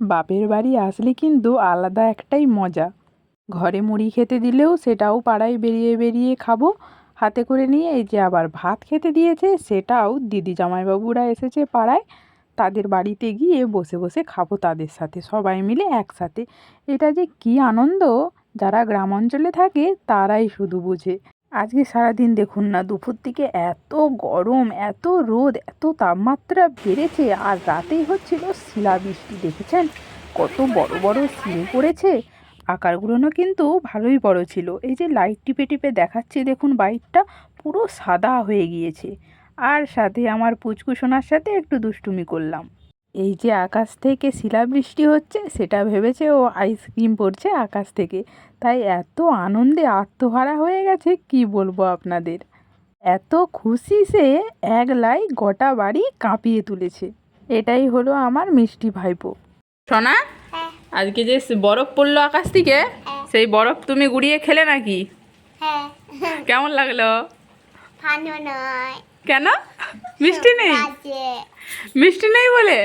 বাপের বাড়ি আসলে কিন্তু আলাদা একটাই মজা। ঘরে মুড়ি খেতে দিলেও সেটাও পাড়ায় বেরিয়ে বেরিয়ে খাব। হাতে করে নিয়ে এই যে আবার ভাত খেতে দিয়েছে, সেটাও দিদি জামাইবাবুরা এসেছে পাড়ায়। তাদের বাড়িতে গিয়ে বসে বসে খাব তাদের সাথে, সবাই মিলে একসাথে। এটা যে কী আনন্দ! যারা গ্রাম অঞ্চলে থাকে, তারাই শুধু বোঝে। আজকে সারাদিন দেখুন না, দুপুর দিকে এত গরম, এত রোদ, এত তাপমাত্রা বেড়েছে আর রাতেই হচ্ছিল শিলাবৃষ্টি, দেখেছেন? কত বড় বড় শিল পড়েছে আকারগুলোও কিন্তু ভালোই বড় ছিল। এই যে লাইট টিপে টিপে দেখাচ্ছে, দেখুন বাইকটা পুরো সাদা হয়ে গিয়েছে। আর সাথে আমার পুচকু সোনার সাথে একটু দুষ্টুমি করলাম। এই যে আকাশ থেকে শিলাবৃষ্টি হচ্ছে সেটা ভেবেছে ও আইসক্রিম পড়ছে আকাশ থেকে। তাই এত আনন্দে আত্মহারা হয়ে গেছে কি বলব আপনাদের? এত খুশি সে এক লাই গোটা বাড়ি কাঁপিয়ে তুলেছে। এটাই হলো আমার মিষ্টি ভাইপো। সোনা হ্যাঁ। আজকে যে বরফ পড়ল আকাশ থেকে সেই বরফ তুমি গুড়িয়ে খেলে নাকি? হ্যাঁ। কেমন লাগল? ভালো নয়। কেন? মিষ্টি নেই? মিষ্টি নেই বলে?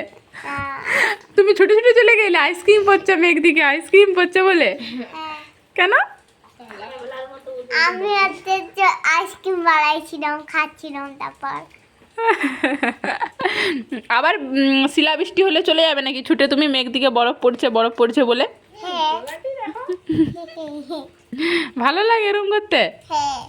তুমি ছুটে ছুটে চলে গেলে আইসক্রিম পড়ছে মেঘ দিকে আইসক্রিম পড়ছে বলে। কেন? আমি আইসক্রিম বানাইছিলাম খাচ্ছিলাম তারপর। আবার উম, শিলাবৃষ্টি হলে চলে যাবে নাকি? ছুটে তুমি মেঘ দিকে বরফ পড়ছে বরফ পড়ছে বলে? হ্যাঁ। ভালো লাগে এরম করতে? হ্যাঁ।